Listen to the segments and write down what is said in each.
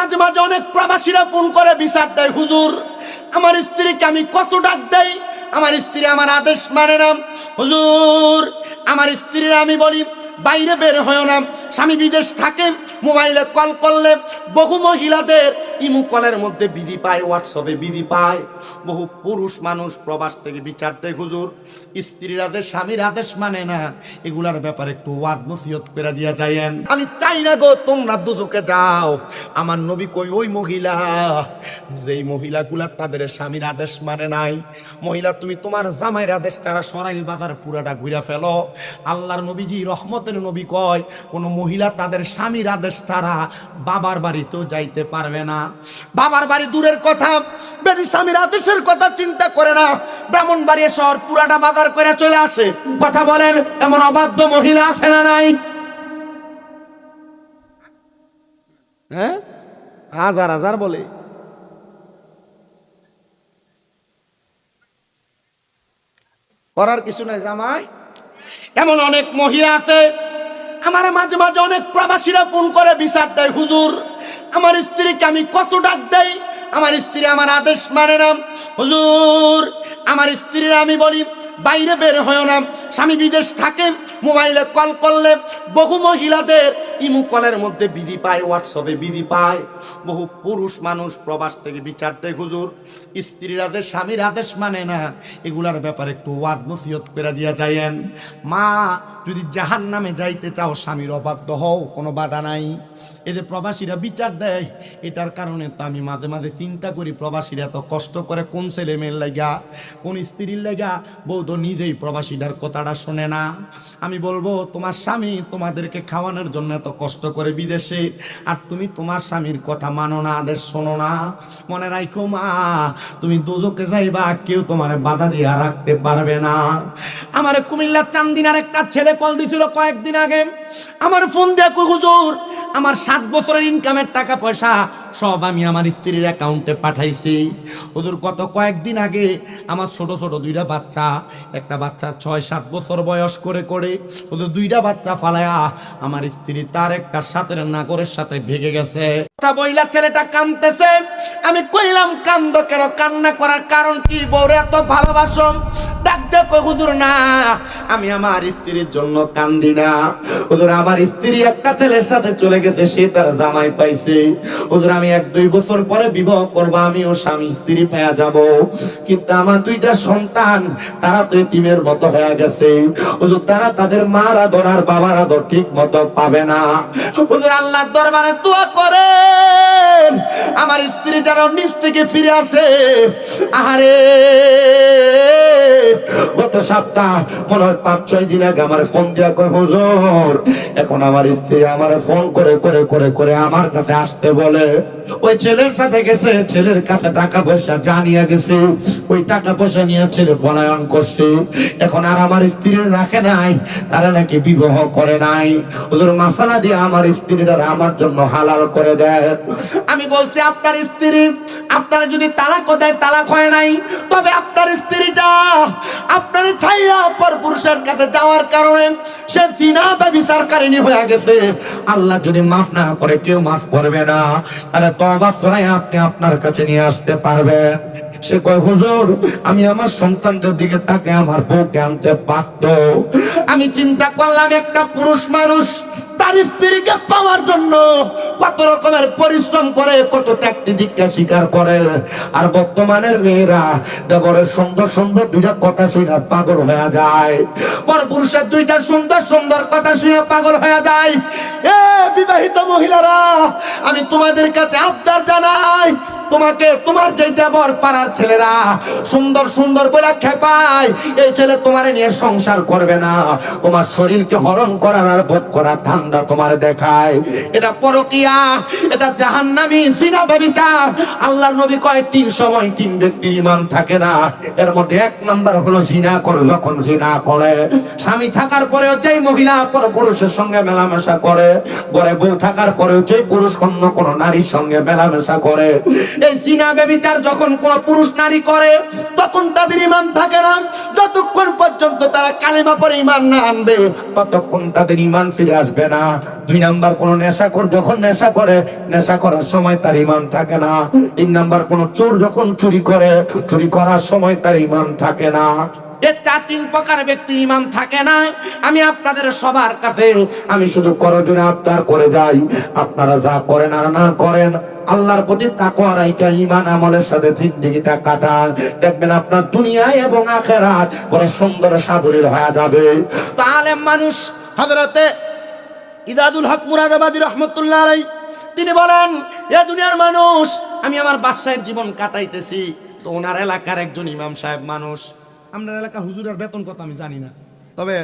মাঝে মাঝে অনেক প্রবাসীরা ফোন করে, বিচার দেয়, হুজুর, আমার স্ত্রীকে আমি কত ডাক দেই? আমার স্ত্রী আমার আদেশ মানে না। হুজুর, আমার স্ত্রীরা আমি বলি, বাইরে বের হয়েও না। স্বামী বিদেশ থাকে, মোবাইলে কল করলে বহু মহিলাদের ইমু কলের মধ্যে বিধি পায়, হোয়াটসঅ্যাপে বিধি পায়। বহু পুরুষ মানুষ প্রবাস থেকে বিচার দেয়, হুজুর। স্ত্রীর আদেশ স্বামীর আদেশ মানে না। এগুলার ব্যাপারে একটু ওয়াদ নসিহত করে দিয়া যাইয়েন। আমি চাই না গো তোমরা দুজকে যাও। আমার নবী কই, ওই মহিলা, যেই মহিলাগুলা তাদের স্বামীর আদেশ মানে নাই। মহিলা, তুমি তোমার জামাইয়ের আদেশ তারা সরাইল বাজার পুরাটা ঘুরে ফেলো। আল্লাহর নবীজি রহমতের নবী কয়, কোন মহিলা তাদের স্বামীর আদেশ তারা বাবার বাড়িতেও যাইতে পারবে না। বাবার বাড়ি দূরের কথা। বেবি স্বামীর আদেশের কথা চিন্তা করে না। ব্রাহ্মণ বাড়ি শহর পুরাটা বাজার করে চলে আসে। কথা বলেন, এমন অবাধ্য মহিলা আছে না নাই? হ্যাঁ? হাজার হাজার বলে। করার কিছু নাই জামাই। এমন অনেক মহিলা আছে। আমার মাঝে মাঝে অনেক প্রবাসীরা ফোন করে, বিচার দেয়, হুজুর, আমার স্ত্রীকে আমি কত ডাক দেই? আমার স্ত্রী আমার আদেশ মানে না। হুজুর, আমার স্ত্রীরা আমি বলি, বাইরে বের হয় না। স্বামী বিদেশ থাকে, মোবাইলে কল করলে বহু মহিলাদের ইমু কলের মধ্যে বিধি পায়, হোয়াটসঅ্যাপে বিধি পায়। বহু পুরুষ মানুষ প্রবাস থেকে বিচার দেয়, হুজুর। স্ত্রীর আদেশ স্বামীর আদেশ মানে না। এগুলার ব্যাপারে একটু ওয়াদ নসিহত করে দিয়া যাইয়েন। মা, যদি জাহান নামে যাইতে চাও, স্বামীর অবাধ্য হও, কোনো বাধা নাই। এদের প্রবাসীরা বিচার দেয়, এটার কারণে তো আমি মাঝে মাঝে চিন্তা করি, প্রবাসীরা এত কষ্ট করে কোন ছেলে মেয়ের লেগা কোন স্ত্রীর লেগা তো নিজেই প্রবাসীদের কথাটা শোনে না। আমি বলব, তোমার স্বামী তোমাদেরকে খাওয়ানোর জন্য এত কষ্ট করে বিদেশে, আর তুমি তোমার স্বামীর কথা মানো না, আদেশ শোনো না। মনে রাখো মা, তুমি দুজকে যাইবা, কেউ তোমার বাধা দিয়ে রাখতে পারবে না। আমার কুমিল্লার চান্দিনার একটা ছেলে কল দিছিল কয়েকদিন আগে। আমার ফোন দিয়ে কুকুজোর আমার সাত বছরের ইনকামের টাকা পয়সা সব আমি আমার স্ত্রীর অ্যাকাউন্টে পাঠাইছি। ওদের কত কয়েকদিন আগে আমার ছোট ছোট দুইটা বাচ্চা, একটা বাচ্চা ছয়, সাত বছর বয়স করে করে ওদের দুইটা বাচ্চা ফালায়া আমার স্ত্রী তার একটা সাথের নাগরের সাথে ভেগে গেছে। বইলা ছেলেটা কান্দতেছে আমি কইলাম, কান্দ কেন? কান্না করার কারণ কি? বউরে এত ভালোবাসো। ডাক দেখো হুজুর, না, আমি আমার স্ত্রীর জন্য কান্দি না। হুজুর, আমার স্ত্রী একটা ছেলের সাথে চলে গেছে, সে তার জামাই পাইছে। হুজুর, আমি এক দুই বছর পরে বিবাহ করব, আমিও স্বামী স্ত্রী পাওয়া যাব। কিন্তু আমার দুইটা সন্তান তারা তো এতিমের মতো হয়ে গেছে। হুজুর, তারা তাদের মার আদর আর বাবার আদর ঠিক মতো পাবে না। হুজুর, আল্লাহর দরবারে দোয়া করেন, আমার স্ত্রী যেন নিজ থেকে ফিরে আসে। আহারে গত সপ্তাহ মনে হয় পাঁচ, ছয় দিন আগে আমার ফোন দিয়া কয়, হুজুর, এখন আমার স্ত্রী আমার ফোন করে করে করে করে আমার কাছে আসতে বলে। ওই ছেলের সাথে গেছে, ছেলের কাছে টাকা পয়সা জানিয়ে গেছে। ওই টাকা পয়সা নিয়ে ছেলে পলায়ন করছে। এখন আর আমার স্ত্রী রাখে নাই, তারা নাকি বিবাহ করে নাই। ওদের মাসালা দিয়ে আমার স্ত্রীরা আমার জন্য হালাল করে দেয় আমি বলছি, আপনার স্ত্রী, আপনারা যদি তালাক দেয়, তালাক হয় নাই, তবে আপনার স্ত্রীটা আপনার ছাইয়া পর পুরুষের কাছে যাওয়ার কারণে সে সিনা বা বিচারকারিনী হয়ে গেছে। আল্লাহ যদি মাফ না করে, কেউ মাফ করবে না। তাহলে তবা ফেরাই আপনি আপনার কাছে নিয়ে আসতে পারবেন। সে কয়, হুজুর, আমি আমার সন্তানদের দিকে তাকে আমার বউকে আনতে পারত আমি চিন্তা করলাম একটা পুরুষ মানুষ তার স্ত্রীকে পাওয়ার জন্য কত রকমের পরিশ্রম করে, কত ত্যাগটি দীক্ষা স্বীকার করে। আর বর্তমানের মেয়েরা দেবরের সুন্দর সুন্দর দুইটা কথা শুনে পাগল হয়ে যায়। পর পুরুষের দুইটা সুন্দর সুন্দর কথা শুনে পাগল হয়ে যায়। এ, বিবাহিত মহিলারা, আমি তোমাদের কাছে আবদার জানাই তোমাকে তোমার যে দেবর পাড়ার ছেলেরা সুন্দর সুন্দর বলে খেপায় এই ছেলে তোমার নিয়ে সংসার করবে না। তোমার শরীরকে হরণ করার আর ভোগ করার ধান্দা তোমার দেখায়। এটা পরকিয়া, এটা জাহান্নামী সিনা ব্যবিচার। আল্লাহ নবী কয়, তিন সময় তিন ব্যক্তির ইমান থাকে না। এর মধ্যে এক নম্বর হলো জিনা করে, যখন জিনা করে, স্বামী থাকার পরেও যেই মহিলা পর পুরুষের সঙ্গে মেলামেশা করে ঘরে বউ থাকার পরেও যে পুরুষ অন্য কোন নারীর সঙ্গে মেলামেশা করে এই জিনা বেবিচার যখন কোন পুরুষ নারী করে, তখন তাদের ইমান থাকে না। যতক্ষণ পর্যন্ত তারা কালেমা পরে ইমান না আনবে, ততক্ষণ তাদের ইমান ফিরে আসবে না। দুই নাম্বার, কোন নেশা কর যখন নেশা করে, নেশা করার সময় তার ইমান থাকে না। তিন নাম্বার, কোন চোর যখন চুরি করে, চুরি করার সময় তার ইমান থাকে না। এ চার তিন প্রকার ব্যক্তি ইমান থাকে না। আমি আপনাদের সবার কাছে, আমি শুধু করজনে আবদার করে যাই। আপনারা যা করেন আর না করেন, আল্লাহর প্রতি তাকওয়া রাইকা ঈমান আমলের সাথে জিন্দেগিটা কাটান। দেখবেন আপনার দুনিয়ায় এবং আখেরাত বড় সুন্দর সাদরীর হয়ে যাবে। তো আলেম মানুষ, হযরতে ইদাদুল হক মুরাদাবাদী রহমতুল্লাহ আলাই তিনি বলেন, এ দুনিয়ার মানুষ, আমি আমার বাদশাহের জীবন কাটাইতেছি। তো ওনার এলাকার একজন ইমাম সাহেব মানুষ। আপনার এলাকা হুজুরের বেতন কত আমি জানি না। তবে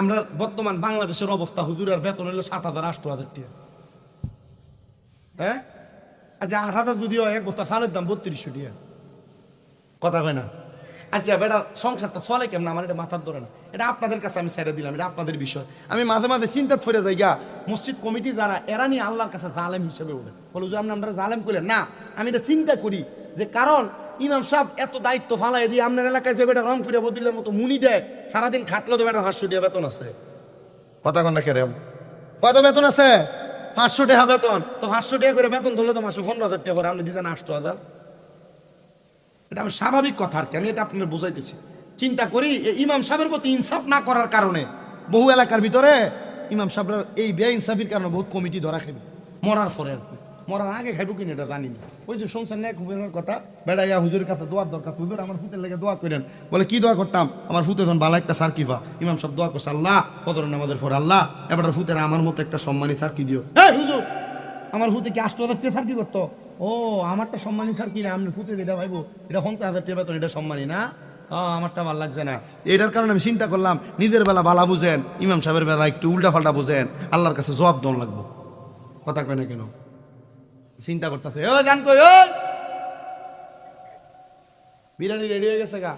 আমরা বর্তমান বাংলাদেশের অবস্থা হুজুরের বেতন হলো সাত হাজার আট হাজার টাকা। হ্যাঁ? আচ্ছা আট হাজার যদিও এক বস্তা সালের দাম বত্রিশশো টাকা। কথা কয় না? আচ্ছা বেটা, সংসারটা চলে কেমন? আমার এটা মাথার ধরে না। এটা আপনাদের কাছে আমি ছেড়ে দিলাম, এটা আপনাদের বিষয়। আমি মাঝে মাঝে চিন্তা ফিরে যাই গা, মসজিদ কমিটি যারা, এরা নিয়ে আল্লাহর কাছে জালেম হিসেবে ওঠে। বলো যে আমরা জালেম করলেন না, আমি এটা চিন্তা করি যে কারণ ইমাম সাহেব এত দায়িত্ব ফালাই দিয়ে আপনার এলাকায় যে বেটা রং ফিরে বদিলের মতো মুনি দেয় সারাদিন খাটলো তো বেটা হাঁসশো টাকা বেতন আছে। কথা কন কেরে? কত বেতন আছে? পাঁচশো টাকা বেতন। তো পাঁচশো টাকা করে বেতন ধরলে তো মাসে পনেরো হাজার টাকা করে আপনি দিতেন আটশো হাজার। এটা আমি স্বাভাবিক কথা আর কি আমি এটা আপনার বুঝাইতেছি। চিন্তা করি ইমাম সাহেবের প্রতি ইনসাফ না করার কারণে বহু এলাকার ভিতরে ইমাম সাহেবরা এই বে ইনসাফির কারণে বহুত কমিটি ধরা খাইবে। মরার পরে আর কি। মরার আগে খাইব কিনা এটা জানি না। ওই যে সংসার নেক হুজুরের কথা। বেড়াইয়া হুজুরের কাছে দোয়ার দরকার হুজুর আমার ফুতের লেগে দোয়া করেন বলে, কি দোয়া করতাম? আমার ফুতে তখন বালা একটা সার কিফা ইমাম সাহেব দোয়া করছে, আল্লাহ কদর নামাজের পর আল্লাহ এবার ফুতের আমার মতো একটা সম্মানী সার কি দিও। হ্যাঁ হুজুর, আমার হুতে কি আষ্ট হাজার টাকা সার কি করতো? ও, আমারটা সম্মানী সার কি না, আপনি ফুতে এটা ভাইবো, এটা পঞ্চাশ হাজার টাকা বেতন, এটা সম্মানী না? আমারটা ভালো লাগছে না। এটার কারণে আমি চিন্তা করলাম, নিজের বেলা বালা বুঝেন, ইমাম সাহেবের বেলা একটু উল্টা পাল্টা বুঝেন, আল্লাহর কাছে জবাব দন লাগবো। কথা কয় না কেন? চিন্তা করতেছে ও গান কই ওই বিরিয়ানি রেডি হয়ে গেছে গা।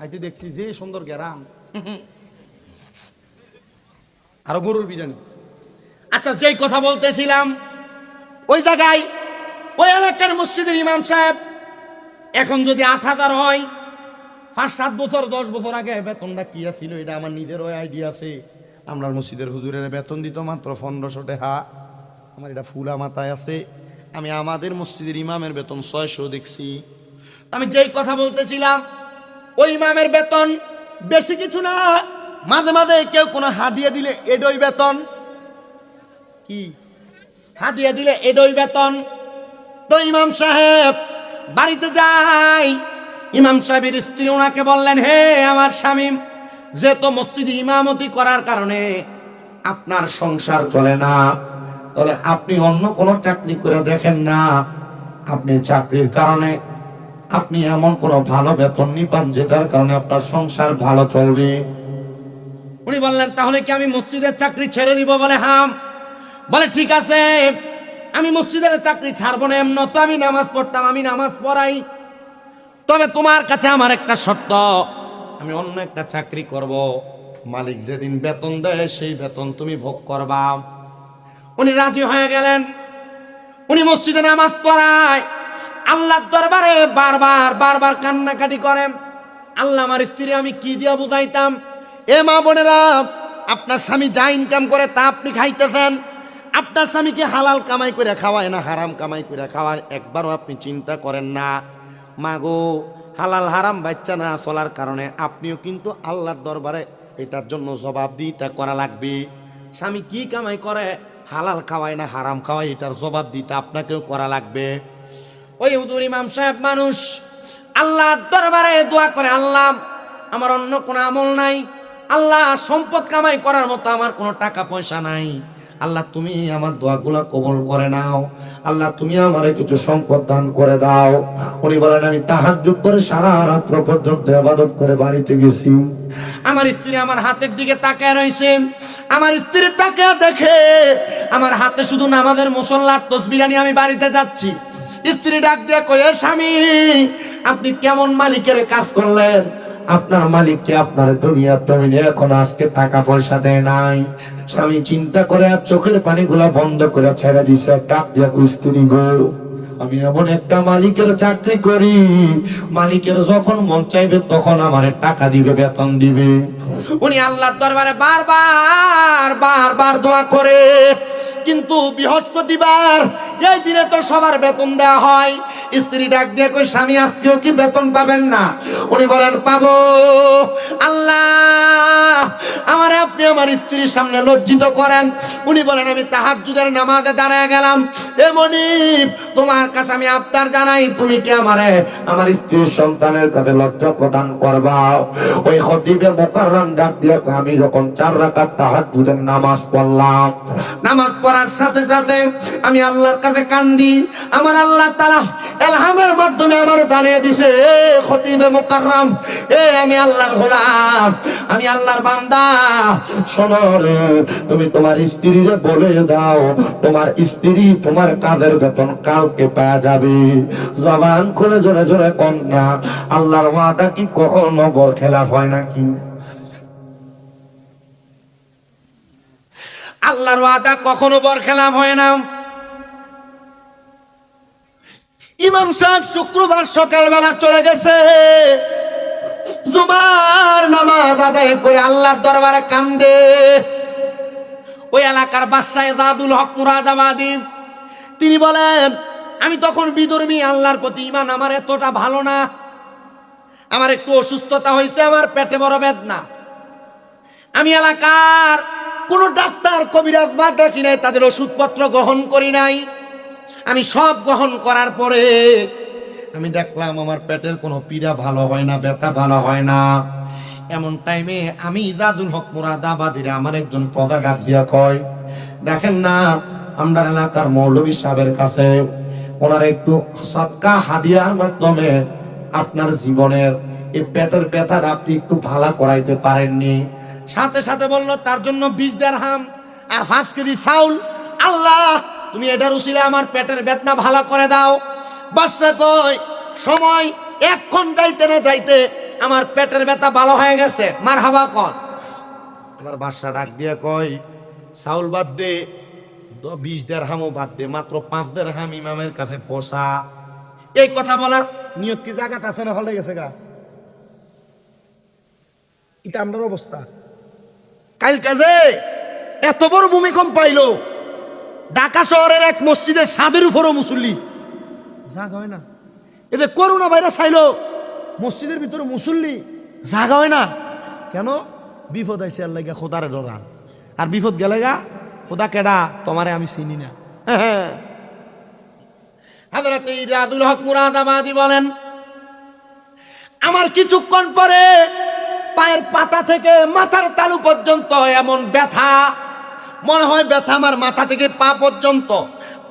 আইতে দেখছি যে সুন্দর গ্যারাম আরও গরুর বিরিয়ানি। আচ্ছা যেই কথা বলতেছিলাম, ওই জায়গায়, ওই এলাকার মসজিদের ইমাম সাহেব, এখন যদি আট হাজার হয়, পাঁচ, সাত বছর, দশ বছর আগে বেতনটা কি ছিল, এটা আমার নিজেরও আইডিয়া আছে। আমরা মসজিদের হুজুরের বেতন দিত মাত্র পনেরোশো টাকা। আমার এটা ফুলা মাথায় আছে। আমি আমাদের মসজিদের ইমামের বেতন ছয়শো দেখছি। আমি যেই কথা বলতেছিলাম, ওই ইমামের বেতন বেশি কিছু না। মাঝে মাঝে কেউ কোনো হাদিয়া দিলে এডই বেতন। কি? হাদিয়া দিলে এডই বেতন। তো ইমাম সাহেব, বাড়িতে যাই। ইমাম সাহেবের স্ত্রী ওনাকে বললেন, হে আমার স্বামী যে তো মসজিদে ইমামতি করার কারণে আপনার সংসার চলে না তাহলে আপনি অন্য কোনো চাকরি করে দেখেন না। আপনি চাকরির কারণে আপনি এমন কোনো ভালো বেতন নি পান যেটার কারণে আপনার সংসার ভালো চলবে। উনি বললেন, তাহলে কি আমি মসজিদের চাকরি ছেড়ে দিব? বলে, হাম। বলে, ঠিক আছে, আমি মসজিদের চাকরি ছাড়বো না এমন। তো আমি নামাজ পড়তাম, আমি নামাজ পড়াই। তবে তোমার কাছে আমার একটা শর্ত, আমি অন্য একটা চাকরি করব। মালিক যেদিন বেতন দেয়, সেই বেতন তুমি ভোগ করবা। উনি রাজি হয়ে গেলেন। উনি মসজিদে নামাজ পড়ায়। আল্লাহর দরবারে বারবার বারবার কান্নাকাটি করেন। আল্লাহ আমার স্ত্রী আমি কি দিয়া বুঝাইতাম? এ মা বোনেরা, আপনার স্বামী যা ইনকাম করে তা আপনি খাইতেছেন। আপনার স্বামীকে হালাল কামাই করে খাওয়ায় না, হারাম কামাই করে খাওয়ায়, একবারও আপনি চিন্তা করেন না। মাগো হালাল হারাম বাচ্চা না চলার কারণে আপনিও কিন্তু আল্লাহর দরবারে এটার জন্য জবাবদিহিতা করা লাগবে। স্বামী কি কামাই করে? হালাল খাওয়াই না, হারাম খাওয়ায়, এটার জবাব দিতে আপনাকেও করা লাগবে। ওই হুজুর ইমাম সাহেব মানুষ আল্লাহ দরবারে দোয়া করে, আল্লাহ, আমার অন্য কোনো আমল নাই, আল্লাহ, সম্পদ কামাই করার মতো আমার কোনো টাকা পয়সা নাই। আল্লাহ, তুমি আমার দোয়াগুলা কবল করে নাও। আল্লাহ, তুমি আমারে কিছু সম্পদ দান করে দাও। উনি বলেন, আমি তাহাজ্জুদ করে সারা রাত্র পর্যন্ত ইবাদত করে বাড়িতে গেছি। আমার স্ত্রী আমার হাতের দিকে তাকায় রয়েছে। আমার স্ত্রী তাকায় দেখে, আমার হাতে শুধু নামাজের মুসল্লার তসবিরানি আমি বাড়িতে যাচ্ছি। স্ত্রী ডাক দিয়ে কয়ে, স্বামী, আপনি কেমন মালিকের কাজ করলেন? আপনার মালিককে আপনার দুনিয়ার জমিনে এখন আজকে টাকা পয়সা দেয় নাই। স্বামী চিন্তা করে আর চোখের পানিগুলা বন্ধ করে ছেড়ে দিছে ডাক দিয়া কুস্তি গো আমি এমন একটা মালিকের চাকরি করি, মালিকের যখন মন চাইবে তখন আমার টাকা দিবে, বেতন দিবে। উনি আল্লাহর দরবারে বারবার বারবার দোয়া করে। কিন্তু বৃহস্পতিবার, এই দিনে তো সবার বেতন দেওয়া হয়। স্ত্রী ডাক দিয়ে কই স্বামী, আজকেও কি বেতন পাবেন না? উনি বলেন, পাবো। আল্লাহ, আমার আপনি আমার স্ত্রীর সামনে লজ্জিত করেন। উনি বলেন, আমি তাহাজ্জুদের নামাজে দাঁড়ায় গেলাম। এমনি তোমার কাছে আমি আবদার জানাই, তুমি কি আমারে, আমার স্ত্রীর সন্তানের কাছে লজ্জা প্রদান করবা ওই মোকাররম ডাক দিয়ে আমি যখন চার রাকাত তাহাজ্জুদের নামাজ পড়লাম, নামাজ পড়ার সাথে সাথে আমি আল্লাহর কাছে কান্দি, আমার আল্লাহ তাআলা এলহামের মাধ্যমে আমার জানিয়ে দিছে, এ খতিবে মোকাররম, এ আমি আল্লাহর গোলাম, আমি আল্লাহর বান্দা, শোনো তুমি তোমার স্ত্রীরে বলে দাও, তোমার স্ত্রী তোমার কাদের বেতন কালকে পাওয়া যাবে। জবান খুলে জোরে জোরে আল্লাহর ওয়াদা কি কখনো বর খেলাফ হয় নাকি? আল্লাহর ওয়াদা কখনো বর খেলাফ হয় না। ইমাম সাহেব শুক্রবার সকালবেলা চলে গেছে। জুমার নামাজ আদায় করে আল্লাহর দরবারে কান্দে। ওই এলাকার বাদশাহ দাদুল হক মুরাদাবাদী। তিনি বলেন আমি তখন বিদর্মী আল্লাহর প্রতি ইমান আমার এতটা ভালো না। আমার একটু অসুস্থতা হয়েছে, আমার পেটে বড় বেদনা। আমি এলাকার কোন ডাক্তার, কবিরাজ বাদ রাখি নাই, তাদের ওষুধপত্র গ্রহণ করি নাই। আমি সব গ্রহণ করার পরে আমি দেখলাম আমার পেটের কোনো পীড়া ভালো হয় না, ব্যথা ভালো হয় না। এমন টাইমে আমি ইজাজুল হক মুরাদাবাদীরা আমার একজন পদা ডাক দিয়া কয়, দেখেন না আমরা এলাকার মৌলভী সাহেবের কাছে ওনার একটু সৎকা হাদিয়ার মাধ্যমে আপনার জীবনের এই পেটের ব্যথার আপনি একটু ভালো করাইতে পারেননি। সাথে সাথে বলল, তার জন্য বিষ হাম আর পাঁচ কেজি চাউল। আল্লাহ, তুমি এটার উচিলে আমার পেটের বেদনা ভালো করে দাও। বাচ্চা কই সময়, এক্ষণ যাইতে না যাইতে আমার পেটের ব্যথা ভালো হয়ে গেছে। মার হাবা কন আমার বাসা ডাক দিয়ে কয়, চাউল বাদ দ- বিশ দেড় হামও বাদ দে, মাত্র পাঁচ দেড় হাম ইমামের কাছে পোষা এই কথা বলার নিয়ত কি জায়গাটা আছে না হলে গেছে গা? এটা আমার অবস্থা। কাল কাজে এত বড় ভূমিকম্প পাইলো, ঢাকা শহরের এক মসজিদের সাদের উপরও মুসল্লি। জাগ হয় না। এ এতে করোনা ভাইরাস আইলো, মসজিদের ভিতরে মুসল্লি জাগা হয় না। কেন? বিপদ আইসে আর লাগে, খোদারে ডরান আর বিপদ গেলে গা খোদা কেডা, তোমারে আমি চিনি না। হাজরাতে ইরাদুল হক মুরাদাবাদী বলেন, আমার কিছুক্ষণ পরে পায়ের পাতা থেকে মাথার তালু পর্যন্ত এমন ব্যথা, মনে হয় ব্যথা আমার মাথা থেকে পা পর্যন্ত,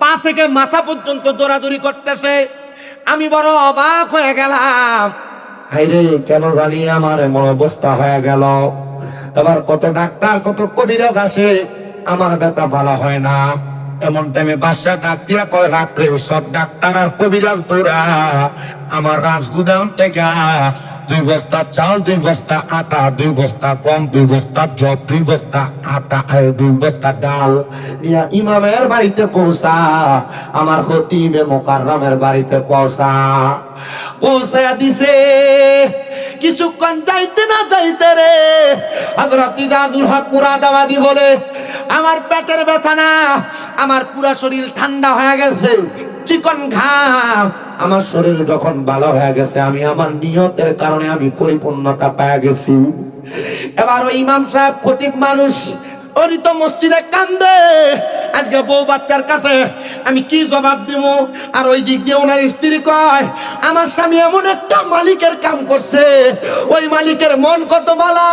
পা থেকে মাথা পর্যন্ত দৌড়াদৌড়ি করতেছে। আমি বড় অবাক হয়ে গেলাম। হাইরে, কেন জানি আমার এমন অবস্থা হয়ে গেল। এবার কত ডাক্তার, কত কবিরাজ আসে আমার ব্যথা ভালো হয় না। এমন টাইমে বাসা ডাক্তার কয় রাত্রে সব ডাক্তার আর কবিরাজ তোরা। আমার রাজগুদাম থেকে দুই বস্তা চাল, দুই বস্তা আটা, দুই বস্তা কম দুই বস্তা জব দুই বস্তা আটা আর দুই বস্তা ডাল ইয়া ইমামের বাড়িতে পৌঁছা। আমার খতিবে মোকাররমের বাড়িতে পৌঁছা। কিছুক্ষণ যাইতে না যাইতে রে, হযরত ইদাদুল হক মুরাদাবাদী বলে, আমার পেটের ব্যথা না, আমার পুরা শরীর ঠান্ডা হয়ে গেছে, চিকন ঘাম, আমার শরীর যখন ভালো হয়ে গেছে, আমি আমার নিয়তের কারণে আমি পরিপূর্ণতা পেয়ে গেছি। এবার ওই ইমাম সাহেব খতিব মানুষ ওরই তো মসজিদে কান্দে। আজকে বউ বাচ্চার কাছে আমি কি জবাব দিব? আর ওই দিক দিয়ে ওনার স্ত্রী কয়, আমার স্বামী এমন একটা মালিকের কাম করছে। ওই মালিকের মন কত বলা।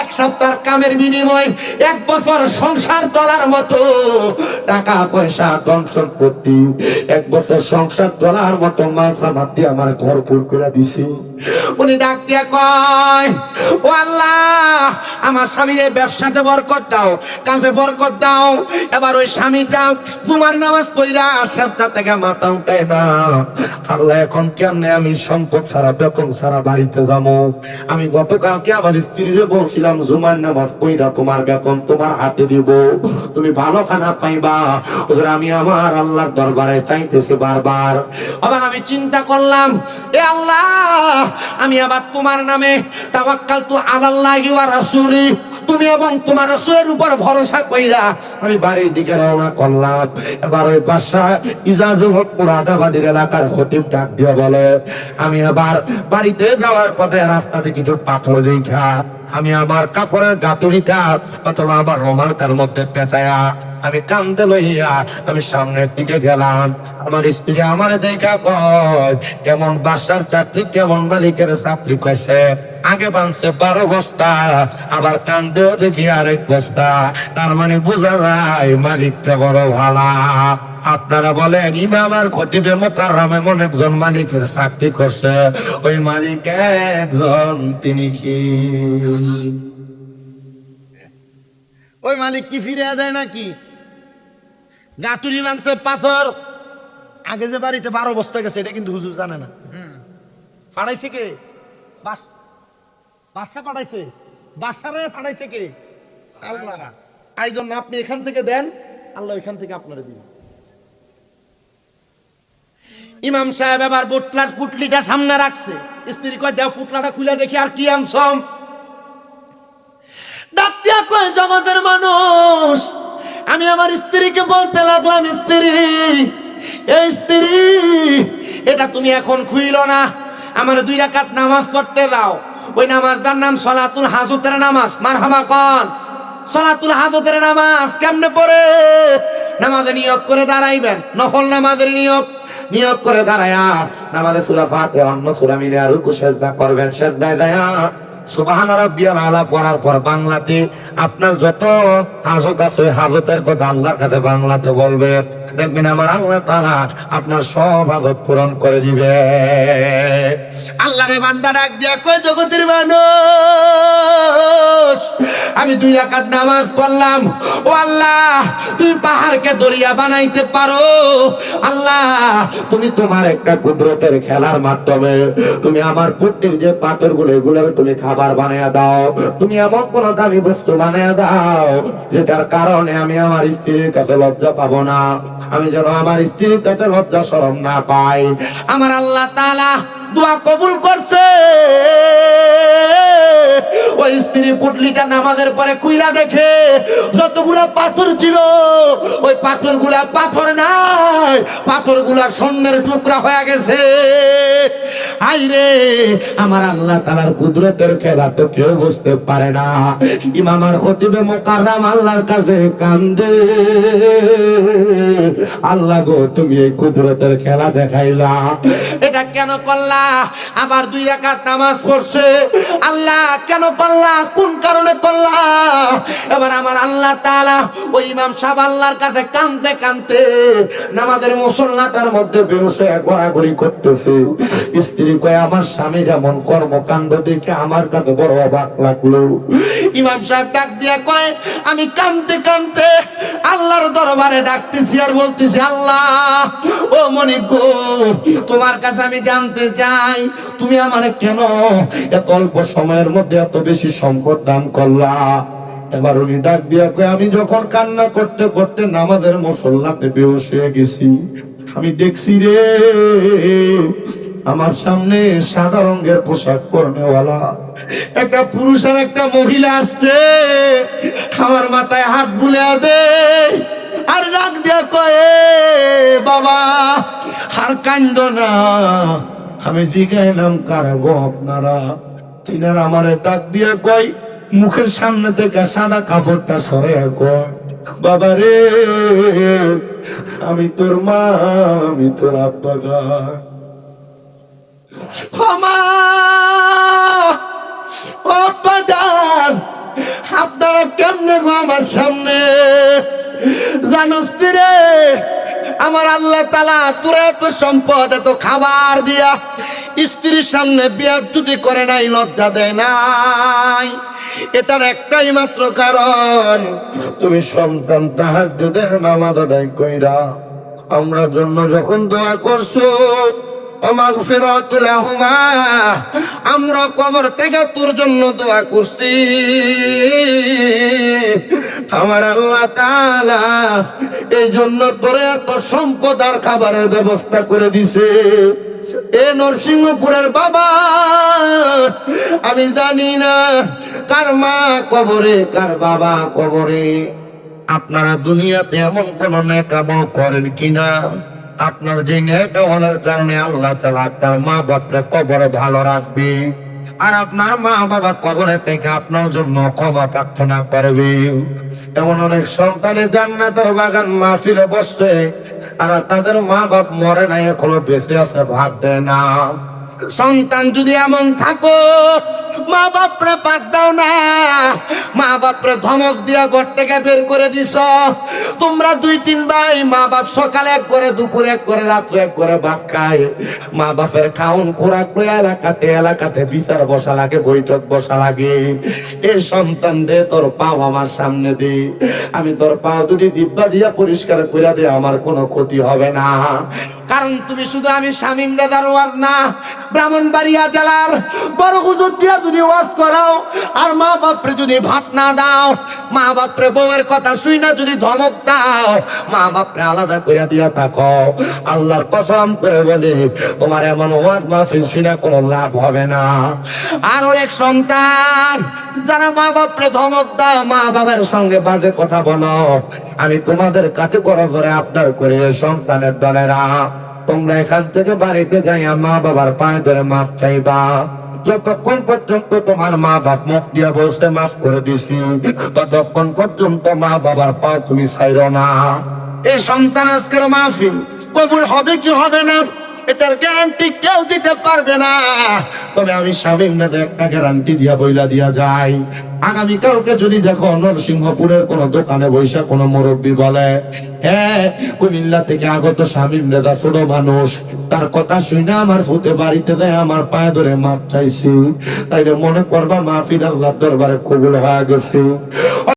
এক সপ্তাহ কামের বিনিময় এক বছর সংসার চলার মতো। টাকা পয়সা ধন সম্পত্তি, এক বছর সংসার চলার মতো মাল সামাত দিয়ে আমার ভরপুর করে দিছি। উনি ডাক দিয়া কয়, ও আল্লাহ আমার স্বামীর ব্যবসাতে বরকত দাও, কাজে বরকত দাও। এবার ওই স্বামীটা তোমার নামাজ পইরা সপ্তাহ থেকে মাথা উঠায় না। আল্লাহ, এখন কেমনে আমি সম্পদ ছাড়া, বেতন ছাড়া বাড়িতে যাব? আমি গতকালকে আমার স্ত্রীরে বলছিলাম, জুমার নামাজ পইরা তোমার বেতন তোমার হাতে দিব। তুমি ভালো খানা পাইবা। ওদের আমি আমার আল্লাহর দরবারে চাইতেছি বারবার। আবার আমি চিন্তা করলাম, এ আল্লাহ, আমি আবার তোমার নামে তাওয়াক্কাল তু আলাল্লাহি ওয়া রাসূলি তুমি এবং তোমার রাসূলের উপর ভরসা কইরা আমি বাড়ির দিকে রওনা করলাম। এবার ওই বাসা ইজাজুল মুরাদাবাদের এলাকার খতিব ডাক দিয়ে বলে, আমি আবার বাড়িতে যাওয়ার পথে রাস্তাতে কিছু পাথর দেখা। আমি আমার কাপড়ের গাতুরিটা অথবা আমার রোমালটার মধ্যে পেঁচায়া আমি কান্দে লইয়া আমি সামনের দিকে গেলাম। আমার স্ত্রী আমার দেখা কয়, কেমন বাসার চাকরি, কেমন মালিকের চাকরি কয়েছে আগে বানছে বারো বস্তা আবার কান্দেও দেখি আরেক বস্তা। তার মানে বোঝা যায় মালিকটা বড় ভালা। আপনারা বলেন ইমাম আর খতিবে মোতারাম এমন একজন মালিকের চাকরি করছে। ওই মালিক একজন তিনি কি? ওই মালিক কি ফিরে দেয় নাকি? গাটুরি মাংসে পাথর। আগে যে বাড়িতে বারো বস্তা গেছে এটা কিন্তু হুজুর জানে না। ফাড়াইছে কে? বাস বাসা পাঠাইছে। বাসারে ফাড়াইছে কে? আল্লাহ। এই জন্য আপনি এখান থেকে দেন, আল্লাহ এখান থেকে আপনারা দিবেন ইমাম সাহেব এবার বুটলার পুটলিটা সামনে রাখছে। স্ত্রী কয়, দেও পুতলাটা খুলে দেখি আর কি আনছম? ডাক্তার কয়, জগতের মানুষ, আমি আমার স্ত্রীকে বলতে লাগলাম, স্ত্রী, এই স্ত্রী, এটা তুমি এখন খুইল না। আমার দুই রাকাত নামাজ পড়তে দাও। ওই নামাজটার নাম সলাতুল হাজতের নামাজ। মারহামা কন। সলাতুল হাজতের নামাজ কেমনে পড়ে? নামাজে নিয়োগ করে দাঁড়াইবেন। নফল নামাজের নিয়োগ। নিয়োগ করে দাঁড়ায়া। নামাজে সুরা ফাতে অন্য সুরা মিলে আর করবেন। সেজদায় দেয়া। আপনার সব পূরণ করে দিবে। জগতের মানুষ, আমি দুই রাকাত নামাজ পড়লাম। ও আল্লাহ, তুমি পাহাড়কে দরিয়া বানাইতে পারো। আল্লাহ, তুমি তোমার একটা কুদরতের খেলার মাধ্যমে তুমি আমার পুত্রের যে পাথরগুলো এগুলো তুমি খাবার বানিয়ে দাও। তুমি এমন কোন দামি বস্তু বানিয়ে দাও, যেটার কারণে আমি আমার স্ত্রীর কাছে লজ্জা পাবো না। আমি যেন আমার স্ত্রীর কাছে লজ্জা সরম না পাই। আমার আল্লাহ তাআলা দোয়া কবুল করছে। ওই স্ত্রী কুটলিটা নামাজের পরে কুইলা দেখে যতগুলা পাথর ছিল, ওই পাথরগুলা পাথর নাই পাথরগুলা স্বর্ণের টুকরা হয়ে গেছে। আই রে, আমার আল্লাহ তালার কুদরতের খেলা তো কেউ বুঝতে পারে না। ইমামার হতিবে মোকাররাম আল্লাহর কাছে কান্দে। আল্লাহ গো, তুমি এই কুদরতের খেলা দেখাইলা। এটা কেন করলা? আবার দুই রাকাত নামাজ পড়ছে। আল্লাহ কেন করলা কোন কারণে করলা এবার আমার আল্লাহ তাআলা ওই ইমাম সাহেব আল্লাহর কাছে কানতে কানতে নামাজের মুসল্লাটার মধ্যে বেরোসে ঘোরাঘুরি করতেছে। স্ত্রী কয়, আমার স্বামীর এমন কর্মকাণ্ড দেখে আমার কাছে বড় অবাক লাগল। ইমাম সাহেব ডাক দিয়া কয়, আমি কানতে কানতে আল্লাহর দরবারে ডাকতেছি আর বলতেছি, আল্লাহ, ও মনিক গো তোমার কাছে আমি জানতে চাই তুমি আমার কেন এত অল্প সময়ের মধ্যে এত বেশি সম্পদ দান করলা? এবার উনি ডাক দিয়া আমি যখন কান্না করতে করতে নামাজের মুসল্লাতে বেউস হয়ে গেছি, আমি দেখছি রে, আমার সামনে সাদা রঙের পোশাক পরনেওয়ালা। একটা পুরুষ আর একটা মহিলা আসছে, আমার মাথায় হাত বুলে দে। আর ডাক দিয়া কয়ে বাবা, আর কান্দ না আমি জিগাইলাম, কারা গো আপনারা? তিনারা আমার ডাক দিয়া কয়, মুখের সামনে থেকে সাদা কাপড়টা সরে বাবা রে, আমি তোর মা, আমি তোর আব্বা আমা আপনারা কেমনে গো আমার সামনে? জানোস তুই রে আমার আল্লাহ তালা তোরা এত সম্পদ এত খাবার দিয়া স্ত্রীর সামনে বিয়ার যদি করে নাই, লজ্জা দেয় নাই। এটার একটাই মাত্র কারণ, তুমি সন্তান তাহার যদি আদায় কইরা আমরা জন্য যখন দোয়া করছ আমরা কবর থেকে তোর জন্য দোয়া করছি। আমার আল্লাহ এই জন্য তোরে এত সম্পদ আর খাবারের ব্যবস্থা করে দিছে। এ নরসিংহপুরের বাবা, আমি জানি না কার মা কবরে, কার বাবা কবরে। আপনারা দুনিয়াতে এমন কোন নেকামল করেন কিনা? আপনার যে নেকামলের কারণে আল্লাহ তালা আপনার মা বাপরে কবরে ভালো রাখবে। আর আপনার মা বাবা কবরে থেকে আপনার জন্য ক্ষমা প্রার্থনা করবে। এমন অনেক সন্তানে জান্নাতের বাগান মাহফিলে বসছে আর তাদের মা বাপ মরে নাই এখনও বেঁচে আছে ভাব দেয় না। সন্তান যদি এমন থাকো, মা বাপরে বাদ দাও না। মা বাপরে ধমক দিয়া ঘর থেকে বের করে দিস। তোমরা দুই, তিন ভাই, মা বাপ সকালে এক করে দুপুরে এক করে রাত্রে এক করে ভাত খায়। মা বাপের খাউন খোরাক এলাকাতে এলাকাতে বিচার বসা লাগে, বৈঠক বসা লাগে। এই সন্তান দে, তোর পাও আমার সামনে দে। আমি তোর পাও দুটি দিব্যা দিয়া পরিষ্কার করে দে, আমার কোনো ক্ষতি হবে না। কারণ তুমি শুধু আমি স্বামীম দাদার না। ব্রাহ্মণবাড়িয়া জেলার বড় হুজুর দিয়া যদি ওয়াজ করাও, আর মা বাপরে যদি ভাত না দাও, মা বাপরে বউয়ের কথা শুই না যদি ধমক দাও, মা বাপরে আলাদা করে দিয়া থাকো। আল্লাহর কসম করে বলি, তোমার এমন ওয়াজ মাহফিল শুনে কোনো লাভ হবে না। আর এক সন্তান, যারা মা বাপরে ধমক দাও, মা বাবার সঙ্গে বাজে কথা বলো। আমি তোমাদের কাছে করে ধরে আপনার করে সন্তানের দলেরা। তোমরা এখান থেকে বাড়িতে যাই মা বাবার পায়ে ধরে মাপ চাইবা। যতক্ষণ পর্যন্ত তোমার মা বাপ মুখ দিয়ে বসতে মাফ করে দিছি, ততক্ষণ পর্যন্ত মা বাবার পা তুমি ছাইর না। এই সন্তান আজকের মাফি কবুল হবে কি হবে না? এটার গ্যারান্টি কেউ দিতে পারবে না। তবে আমি স্বামীর একটা গ্যারান্টি দিয়া বইলা দিয়া যাই। আগামী কালকে যদি দেখো নরসিংহপুরের কোন দোকানে বৈশা কোন মুরব্বী বলে হ্যাঁ কুমিল্লা থেকে আগত স্বামী মেধা ছোট মানুষ, তার কথা শুনে আমার ফুতে বাড়িতে দেয় আমার পায়ে ধরে মাপ চাইছি। তাইলে মনে করবা মাহফির আল্লাহ দরবারে কবুল হয়ে গেছে।